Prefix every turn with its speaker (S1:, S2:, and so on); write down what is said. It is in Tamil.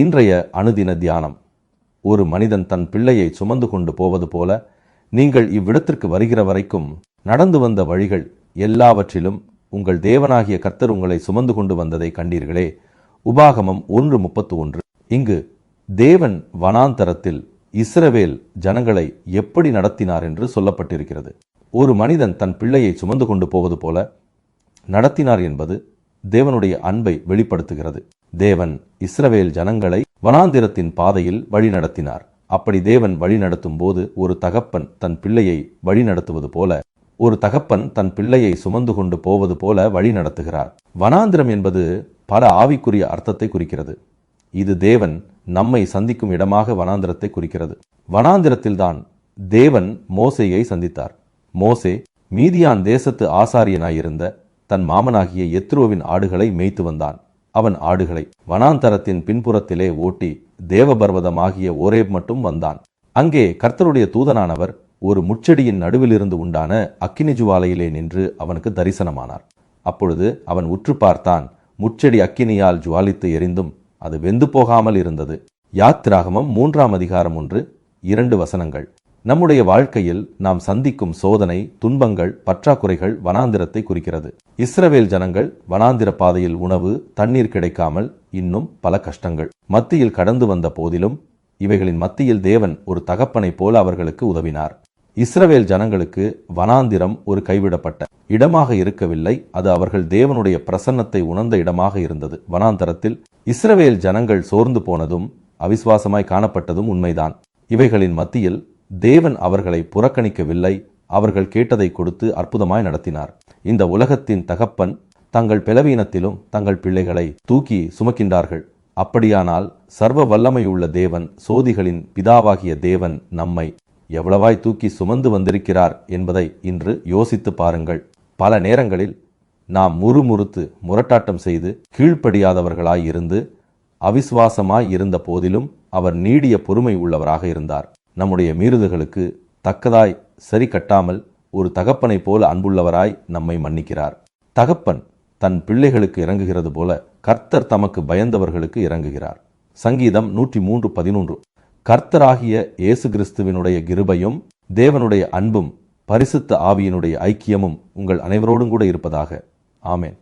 S1: இன்றைய அனுதின தியானம். ஒரு மனிதன் தன் பிள்ளையை சுமந்து கொண்டு போவது போல நீங்கள் இவ்விடத்திற்கு வருகிற வரைக்கும் நடந்து வந்த வழிகள் எல்லாவற்றிலும் உங்கள் தேவனாகிய கர்த்தர் உங்களை சுமந்து கொண்டு வந்ததை கண்டீர்களே. உபாகமம் ஒன்று முப்பத்து ஒன்று. இங்கு தேவன் வனாந்தரத்தில் இஸ்ரவேல் ஜனங்களை எப்படி நடத்தினார் என்று சொல்லப்பட்டிருக்கிறது. ஒரு மனிதன் தன் பிள்ளையை சுமந்து கொண்டு போவது போல நடத்தினார் என்பது தேவனுடைய அன்பை வெளிப்படுத்துகிறது. தேவன் இஸ்ரவேல் ஜனங்களை வனாந்திரத்தின் பாதையில் வழிநடத்தினார். அப்படி தேவன் வழி நடத்தும் போது ஒரு தகப்பன் தன் பிள்ளையை வழி நடத்துவது போல ஒரு தகப்பன் தன் பிள்ளையை சுமந்து கொண்டு போவது போல வழி நடத்துகிறார் வனாந்திரம் என்பது பல ஆவிக்குரிய அர்த்தத்தை குறிக்கிறது. இது தேவன் நம்மை சந்திக்கும் இடமாக வனாந்திரத்தை குறிக்கிறது. வனாந்திரத்தில்தான் தேவன் மோசேயை சந்தித்தார். மோசே மீதியான் தேசத்து ஆசாரியனாயிருந்த தன் மாமனாகிய எத்ரோவின் ஆடுகளை மேய்த்து வந்தான். அவன் ஆடுகளை வனாந்தரத்தின் பின்புறத்திலே ஓட்டி தேவபர்வதமாகிய ஓரேப் மட்டும் வந்தான். அங்கே கர்த்தருடைய தூதனானவர் ஒரு முச்செடியின் நடுவிலிருந்து உண்டான அக்கினி ஜுவாலையிலே நின்று அவனுக்கு தரிசனமானார். அப்பொழுது அவன் உற்று பார்த்தான் முச்செடி அக்கினியால் ஜுவாலித்து எரிந்தும் அது வெந்து போகாமல் இருந்தது. யாத்திராகமம் மூன்றாம் அதிகாரம் ஒன்று இரண்டு வசனங்கள். நம்முடைய வாழ்க்கையில் நாம் சந்திக்கும் சோதனை துன்பங்கள் பற்றாக்குறைகள் வனாந்திரத்தை குறிக்கிறது. இஸ்ரவேல் ஜனங்கள் வனாந்திர பாதையில் உணவு தண்ணீர் கிடைக்காமல் இன்னும் பல கஷ்டங்கள். மத்தியில் கடந்து வந்த போதிலும் இவைகளின் மத்தியில் தேவன் ஒரு தகப்பனை போல அவர்களுக்கு உதவினார். இஸ்ரவேல் ஜனங்களுக்கு வனாந்திரம் ஒரு கைவிடப்பட்ட இடமாக இருக்கவில்லை. அது அவர்கள் தேவனுடைய பிரசன்னத்தை உணர்ந்த இடமாக இருந்தது. வனாந்தரத்தில் இஸ்ரவேல் ஜனங்கள் சோர்ந்து போனதும் அவிசுவாசமாய் காணப்பட்டதும் உண்மைதான். இவைகளின் மத்தியில் தேவன் அவர்களை புறக்கணிக்கவில்லை. அவர்கள் கேட்டதை கொடுத்து அற்புதமாய் நடத்தினார். இந்த உலகத்தின் தகப்பன் தங்கள் பிளவீனத்திலும் தங்கள் பிள்ளைகளை தூக்கி சுமக்கின்றார்கள். அப்படியானால் சர்வ வல்லமையுள்ள தேவன் சோதிகளின் பிதாவாகிய தேவன் நம்மை எவ்வளவாய் தூக்கி சுமந்து வந்திருக்கிறார் என்பதை இன்று யோசித்து பாருங்கள். பல நேரங்களில் நாம் முறுமுறுத்து முரட்டாட்டம் செய்து கீழ்ப்படியாதவர்களாய் இருந்து அவிசுவாசமாய் இருந்த போதிலும் அவர் நீடிய பொறுமை உள்ளவராக இருந்தார். நம்முடைய மீறுதல்களுக்கு தக்கதாய் சரி கட்டாமல் ஒரு தகப்பனைப் போல அன்புள்ளவராய் நம்மை மன்னிக்கிறார். தகப்பன் தன் பிள்ளைகளுக்கு இறங்குகிறது போல கர்த்தர் தமக்கு பயந்தவர்களுக்கு இறங்குகிறார். சங்கீதம் நூற்றி மூன்று பதினொன்று. கர்த்தராகிய இயேசு கிறிஸ்துவினுடைய கிருபையும் தேவனுடைய அன்பும் பரிசுத்த ஆவியினுடைய ஐக்கியமும் உங்கள் அனைவரோடும் கூட இருப்பதாக. ஆமேன்.